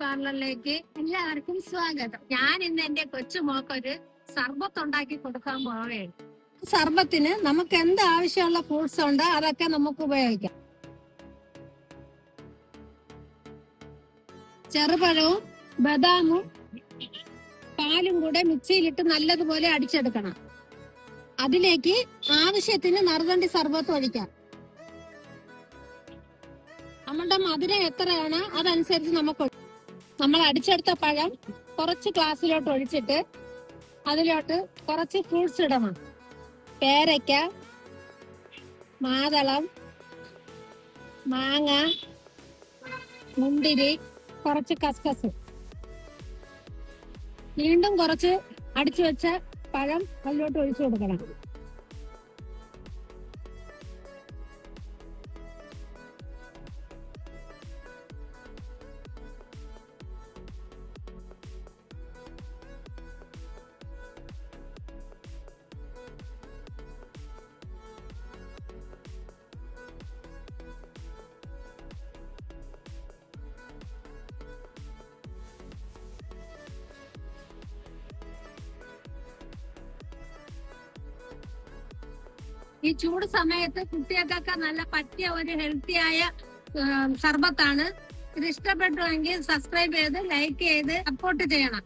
പാർലറിലേക്ക് എല്ലാവർക്കും സ്വാഗതം. ഞാൻ ഇന്ന് എന്റെ കൊച്ചുമോക്കൊരു സർബത്ത് ഉണ്ടാക്കി കൊടുക്കാൻ പോവുകയാണ്. സർബത്തിന് നമുക്ക് എന്ത് ആവശ്യമുള്ള ഫ്രൂട്ട്സ് ഉണ്ട് അതൊക്കെ നമുക്ക് ഉപയോഗിക്കാം. ചെറുപഴവും ബദാമും പാലും കൂടെ മിക്സിയിലിട്ട് നല്ലതുപോലെ അടിച്ചെടുക്കണം. അതിലേക്ക് ആവശ്യത്തിന് നറുതണ്ടി സർബത്ത് ഒഴിക്കാം. നമ്മളുടെ മധുരം എത്രയാണ് അതനുസരിച്ച് നമുക്ക് നമ്മൾ അടിച്ചെടുത്ത പഴം കുറച്ച് ഗ്ലാസ്സിലോട്ട് ഒഴിച്ചിട്ട് അതിലോട്ട് കുറച്ച് ഫ്രൂട്ട്സ് ഇടണം. പേരയ്ക്ക മാതളം മാങ്ങ മുന്തിരി കുറച്ച് കസ്കസ്. വീണ്ടും കുറച്ച് അടിച്ചു വെച്ച പഴം അതിലോട്ട് ഒഴിച്ചു കൊടുക്കണം. ഈ ചൂട് സമയത്ത് കുട്ടികൾക്കൊക്കെ നല്ല പറ്റിയ ഒരു ഹെൽത്തി ആയ സർബത്താണ്. ഇത് ഇഷ്ടപ്പെട്ടുവെങ്കിൽ സബ്സ്ക്രൈബ് ചെയ്ത് ലൈക്ക് ചെയ്ത് സപ്പോർട്ട് ചെയ്യണം.